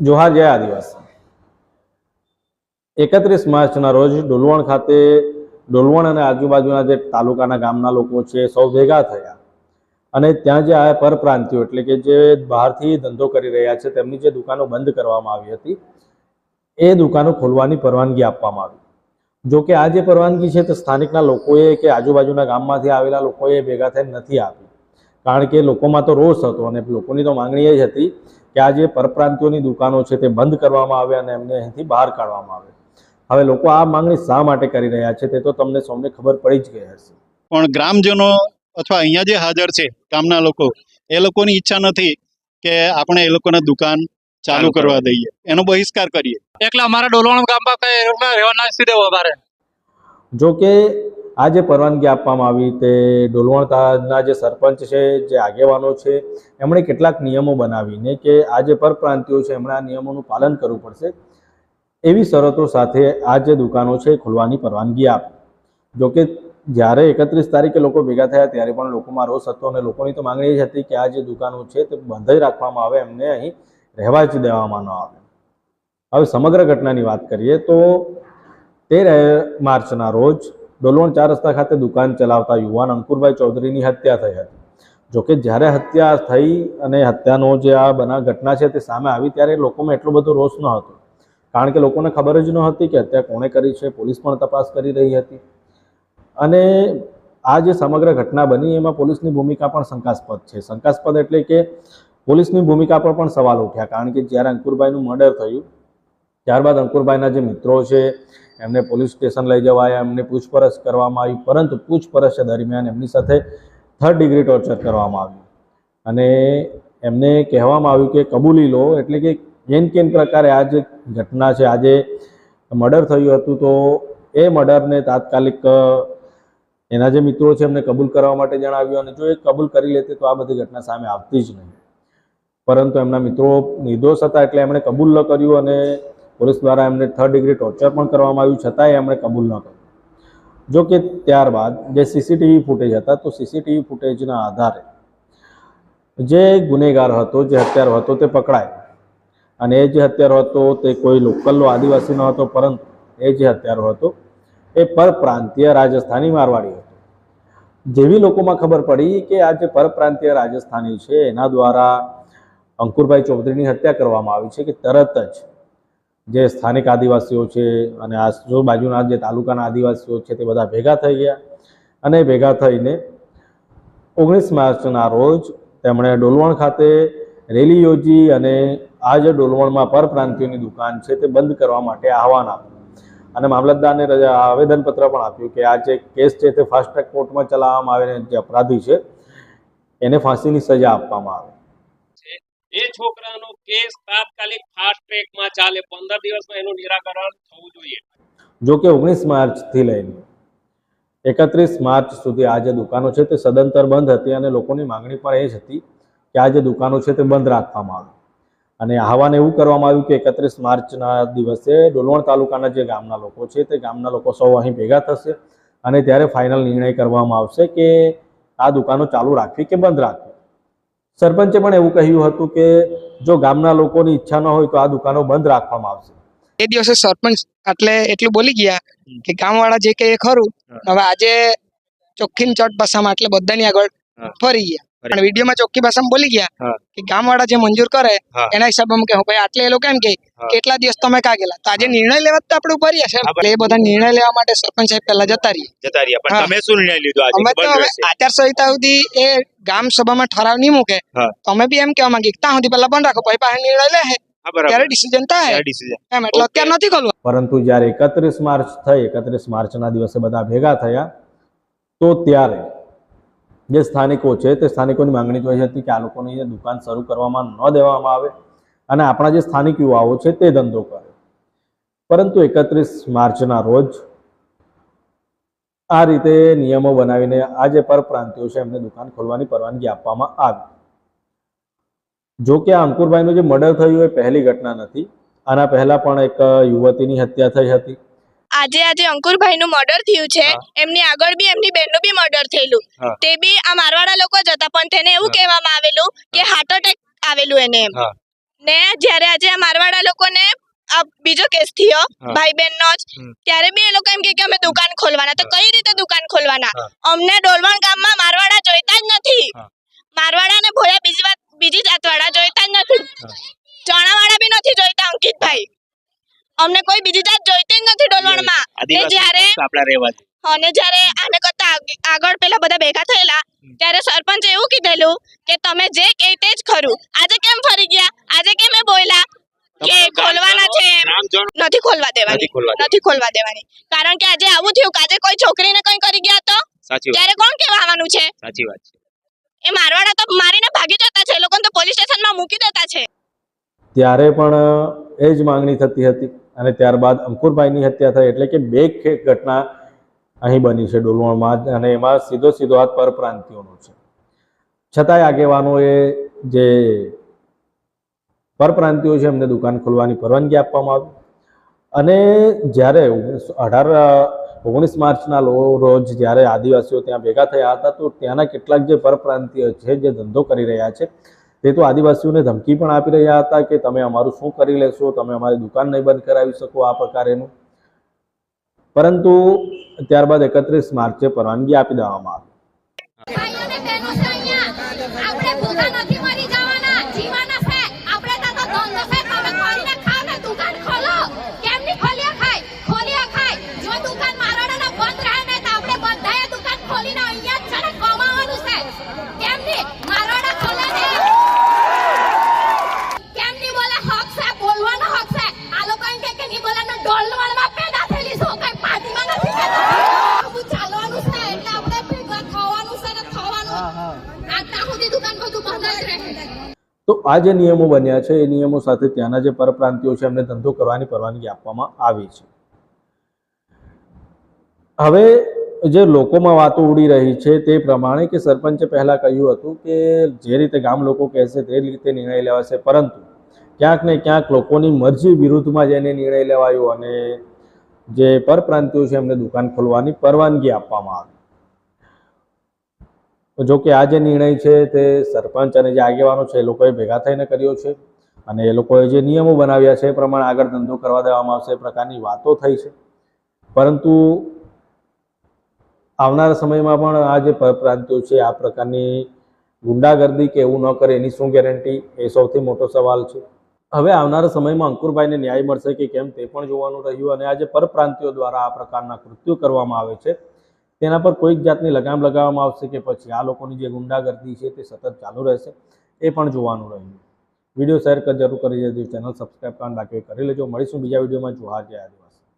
જોહાર જય આદિવાસી. એકત્રીસ માર્ચના રોજ ડોલવણ ખાતે, ડોલવણ અને આજુબાજુના જે તાલુકાના ગામના લોકો છે, સૌ ભેગા થયા. અને ત્યાં જે આ પરપ્રાંતિયો એટલે કે જે બહારથી ધંધો કરી રહ્યા છે, તેમની જે દુકાનો બંધ કરવામાં આવી હતી, એ દુકાનો ખોલવાની પરવાનગી આપવામાં આવી. જો કે આ જે પરવાનગી છે તે સ્થાનિકના લોકોએ કે આજુબાજુના ગામમાંથી આવેલા લોકોએ ભેગા થઈને નથી આપી. કારણ કે લોકોમાં તો રોષ હતો અને લોકોની તો માંગણી એ જ હતી કે આ જે પરપ્રાંતિઓની દુકાનો છે તે બંધ કરવામાં આવે અને એમને અહીંથી બહાર કાઢવામાં આવે. હવે લોકો આ માંગણી શા માટે કરી રહ્યા છે તે તો તમને સૌને ખબર પડી જ ગઈ હશે. પણ ગ્રામજનો અથવા અહીંયા જે હાજર છે ગામના લોકો એ લોકોની ઈચ્છા નથી કે આપણે એ લોકોને દુકાન ચાલુ કરવા દઈએ. એનો બહિષ્કાર કરીએ. એટલે અમારા ડોલવણ ગામમાં કઈ રહેવાના સીધે અમારે. જો કે આ જે પરવાનગી આપવામાં આવી તે ડોલવણ તાના જે સરપંચ છે, જે આગેવાનો છે, એમણે કેટલાક નિયમો બનાવીને કે આ જે પરપ્રાંતિઓ છે, એમણે આ નિયમોનું પાલન કરવું પડશે એવી શરતો સાથે આ જે દુકાનો છે ખોલવાની પરવાનગી આપી. જો કે જ્યારે એકત્રીસ તારીખે લોકો ભેગા થયા ત્યારે પણ લોકોમાં રોષ હતો અને લોકોની તો માંગણી એ હતી કે આ જે દુકાનો છે, તે બંધ રાખવામાં આવે, એમને અહીં રહેવા જ દેવામાં ન આવે. હવે સમગ્ર ઘટનાની વાત કરીએ તો તેર માર્ચના રોજ ડોલવણ ચાર રસ્તા ખાતે દુકાન ચલાવતા યુવાન અંકુરભાઈ ચૌધરીની હત્યા થઈ હતી. જોકે જ્યારે હત્યા થઈ અને હત્યાનો જે આ બના ઘટના છે તે સામે આવી ત્યારે લોકોમાં એટલો બધો રોષ ન હતો. કારણ કે લોકોને ખબર જ ન હતી કે હત્યા કોણે કરી છે, પોલીસ પણ તપાસ કરી રહી હતી. અને આ જે સમગ્ર ઘટના બની એમાં પોલીસની ભૂમિકા પણ શંકાસ્પદ છે. શંકાસ્પદ એટલે કે પોલીસની ભૂમિકા પર પણ સવાલ ઉઠ્યા. કારણ કે જ્યારે અંકુરભાઈનું મર્ડર થયું ત્યારબાદ અંકુરભાઈના જે મિત્રો છે, એમને પોલીસ સ્ટેશન લઈ જવાયા, એમને પૂછપરછ કરવામાં આવી, પરંતુ પૂછપરછ દરમિયાન એમની સાથે થર્ડ ડિગ્રી ટોર્ચર કરવામાં આવ્યું. અને એમને કહેવામાં આવ્યું કે કબૂલી લો, એટલે કે કેન કેન પ્રકારે આ જે ઘટના છે, આજે મર્ડર થયું હતું, તો એ મર્ડરને તાત્કાલિક એના જે મિત્રો છે, એમને કબૂલ કરવા માટે જણાવ્યું અને જો એ કબૂલ કરી લેતે, તો આ બધી ઘટના સામે આવતી જ નહીં. પરંતુ એમના મિત્રો નિર્દોષ હતા, એટલે એમણે કબૂલ ન કર્યું અને પોલીસ દ્વારા એમને થર્ડ ડિગ્રી ટોર્ચર પણ કરવામાં આવ્યું, છતાંય એમણે કબૂલ ન કર્યું. જો કે ત્યારબાદ જે સીસીટીવી ફૂટેજ હતા, તો સીસીટીવી ફૂટેજના આધારે જે ગુનેગાર હતો, જે હત્યારો હતો, તે પકડાયો. અને એ જે હત્યારો હતો, તે કોઈ લોકલનો આદિવાસી ન હતો, પરંતુ એ જે હત્યારો હતો, એ પરપ્રાંતીય રાજસ્થાની મારવાડી હતો. જેવી લોકોમાં ખબર પડી કે આ જે પરપ્રાંતીય રાજસ્થાની છે, એના દ્વારા અંકુરભાઈ ચૌધરીની હત્યા કરવામાં આવી છે કે તરત જ જે સ્થાનિક આદિવાસીઓ છે અને આજુબાજુના જે તાલુકાના આદિવાસીઓ છે તે બધા ભેગા થઈ ગયા. અને ભેગા થઈને ઓગણીસ માર્ચના રોજ તેમણે ડોલવણ ખાતે રેલી યોજી અને આ જે ડોલવણમાં પરપ્રાંતિયોની દુકાન છે તે બંધ કરવા માટે આહવાન આપ્યું. અને મામલતદારને રજા આવેદનપત્ર પણ આપ્યું કે આ જે કેસ છે તે ફાસ્ટ ટ્રેક કોર્ટમાં ચલાવવામાં આવે અને જે અપરાધી છે, એને ફાંસીની સજા આપવામાં આવે. છોકરાનો કેસ તાત્કાલિક ફાસ્ટ ટ્રેકમાં ચાલે. પંદર દિવસમાં એનું નિરાકરણ થવું જોઈએ. જો કે ઓગણીસ માર્ચથી લઈને એકત્રીસ માર્ચ સુધી આ જે દુકાનો છે તે સદંતર બંધ હતી અને લોકોની માંગણી પણ એ જ હતી કે આ જે દુકાનો છે તે બંધ રાખવામાં આવે. અને આહવાન એવું કરવામાં આવ્યું કે એકત્રીસ માર્ચના દિવસે ડોલવણ તાલુકાના જે ગામના લોકો છે તે ગામના લોકો સૌ અહીં ભેગા થશે અને ત્યારે ફાઇનલ નિર્ણય કરવામાં આવશે કે આ દુકાનો ચાલુ રાખવી કે બંધ રાખવી. સરપંચે પણ એવું કહ્યું હતું કે જો ગામના લોકોની ઈચ્છા ન હોય તો આ દુકાનો બંધ રાખવામાં આવશે. એ દિવસે સરપંચ એટલે એટલું બોલી ગયા કે ગામવાળા જે કે એ ખરું. હવે આજે ચોખ્ખીન ચટ ભાષામાં એટલે બધાની આગળ ફરી ગયા. પણ વિડીયોમાં ચોખ્ખી ભાષામાં બોલી ગયા કે ગામવાળા જે મંજૂર કરે એના હિસાબે કે ભાઈ આટલે એ લોકો એમ કે કેટલા દિવસ તમે કા ગયેલા? તો આજે નિર્ણય લેવા તો આપણે ઊભા રહ્યા છે. એટલે એ બધા નિર્ણય લેવા માટે સરપંચ સાહેબ પહેલા જતા રહીએ જતા રહ્યા પણ તમે શું નિર્ણય લીધો આજે? અમે તો બંધ હવે આચારસંહિતા સુધી એ ગામ સભામાં ઠરાવ નહીં મૂકે. તો અમે બી એમ કહેવા માંગીએ ત્યાં સુધી પહેલા બંધ રાખો પછી પાસે નિર્ણય લે ત્યારે ડિસિઝન થાય. એમ એટલે અત્યારે નથી ખોલવા પરંતુ જ્યારે એકત્રીસ માર્ચ થઈ એકત્રીસ માર્ચના દિવસે બધા ભેગા થયા તો ત્યારે જે સ્થાનિકો છે તે સ્થાનિકોની માંગણી તો હતી કે આ લોકોની દુકાન શરૂ કરવામાં ન દેવામાં આવે અને આપણા જે સ્થાનિક યુવાઓ છે તે ધંધો કરે. પરંતુ એકત્રીસ માર્ચના રોજ આ રીતે નિયમો બનાવીને આ જે પરપ્રાંતિયો છે એમને દુકાન ખોલવાની પરવાનગી આપવામાં આવી. જો કે આ અંકુરભાઈનું જે મર્ડર થયું એ પહેલી ઘટના નથી. આના પહેલા પણ એક યુવતીની હત્યા થઈ હતી. આજે આજે અંકુરભાઈ નું મર્ડર થયું છે. એમની આગળ બી એમની બેનનું બી મર્ડર થયેલું. તે બી આ મારવાડા લોકો જ હતા પણ તેને એવું કહેવામાં આવેલું કે હાર્ટ એટેક આવેલું એને એમ. ને જ્યારે આજે આ મારવાડા લોકોને આ બીજો કેસ થયો ભાઈ બહેન નો જ ત્યારે બી એ લોકો એમ કે અમે દુકાન ખોલવાના. તો કઈ રીતે દુકાન ખોલવાના? અમને ડોલવણ ગામમાં મારવાડા જોઈતા જ નથી. મારવાડા ને ભોળા બીજી વાત બીજી જાતવાળા જોઈતા જ નથી. ચણાવાળા બી નથી જોઈતા અંકિતભાઈ. અમને કોઈ બીજી જાત જોઈતી જ નથી ડોલવણમાં ને જ્યારે આપડા રહેવા અને જ્યારે આને કરતા આગળ પેલા બધા ભેગા થયેલા ત્યારે સરપંચ એવું કીધેલું કે તમે જે કહે તે જ ખરું. આજે કેમ ફરી ગયા? આજે કેમ એ બોલ્યા? કે ખોલવાના છે નથી ખોલવા દેવાની. નથી ખોલવા દેવાની. કારણ કે આજે આવું થયું કે આજે કોઈ છોકરીને કંઈ કરી ગયા તો? ત્યારે કોણ કહેવા આવવાનું છે? સાચી વાત છે. એ મારવાડા તો મારીને ભાગી જતા છે. એ લોકોને તો પોલીસ સ્ટેશનમાં મૂકી દેતા છે. ત્યારે પણ એ જ માંગણી થતી હતી. અને ત્યારબાદ અંકુરભાઈની હત્યા થઈ એટલે કે બે ઘટના અહીં બની છે ડોલવણમાં અને એમાં સીધો સીધો હાથ પરપ્રાંતિઓનો છે. છતાંય આગેવાનોએ જે પરપ્રાંતિઓ છે એમને દુકાન ખોલવાની પરવાનગી આપવામાં આવી. અને જ્યારે અઢાર, ઓગણીસ માર્ચના રોજ જ્યારે આદિવાસીઓ ત્યાં ભેગા થયા હતા તો ત્યાંના કેટલાક જે પરપ્રાંતિય છે, જે ધંધો કરી રહ્યા છે તે તો આદિવાસીઓને ધમકી પણ આપી રહ્યા હતા કે તમે અમારું શું કરી લેશો? તમે અમારી દુકાન નહીં બંધ કરાવી શકો આ પ્રકારેનું. પરંતુ ત્યારબાદ એકત્રીસ માર્ચે પરવાનગી આપી દેવામાં આવી. આ જે નિયમો બન્યા છે, એ નિયમો સાથે ત્યાંના જે પરપ્રાંતિયો છે, એમને ધંધો કરવાની પરવાનગી આપવામાં આવી છે. હવે જે લોકોમાં વાતો ઉડી રહી છે, તે પ્રમાણે કે સરપંચે પહેલાં કહ્યું હતું કે જે રીતે ગામ લોકો કહેશે તે રીતે નિર્ણય લેવાશે, પરંતુ ક્યાંક ને ક્યાંક લોકોની મરજી વિરુદ્ધમાં જેને નિર્ણય લેવાયો અને જે પરપ્રાંતિયો છે, એમને દુકાન ખોલવાની પરવાનગી આપવામાં આવી. જો કે આ જે નિર્ણય છે તે સરપંચ અને જે આગેવાનો છે એ લોકોએ ભેગા થઈને કર્યો છે અને એ લોકોએ જે નિયમો બનાવ્યા છે એ પ્રમાણે આગળ ધંધો કરવા દેવામાં આવશે એ પ્રકારની વાતો થઈ છે. પરંતુ આવનારા સમયમાં પણ આ જે પ્રાંતિઓ છે આ પ્રકારની ગુંડાગર્દી કે એવું ન કરે એની શું ગેરંટી એ સૌથી મોટો સવાલ છે. હવે આવનારા સમયમાં અંકુરભાઈને ન્યાય મળશે કે કેમ તે પણ જોવાનું રહ્યું અને આ જે પરપ્રાંતિઓ દ્વારા આ પ્રકારના કૃત્યો કરવામાં આવે છે તેના પર કોઈક જાતની લગામ લગાવવામાં આવશે કે પછી આ લોકોની જે ગુંડાગર્દી છે તે સતત ચાલુ રહેશે, એ પણ જોવાનું રહ્યું. વીડિયો શેર જરૂર કરી દેજો, ચેનલ સબસ્ક્રાઈબ કરવાનું બાકી કરી લેજો. મળીશું બીજા વિડીયોમાં. જોવા જય આદિવાસી.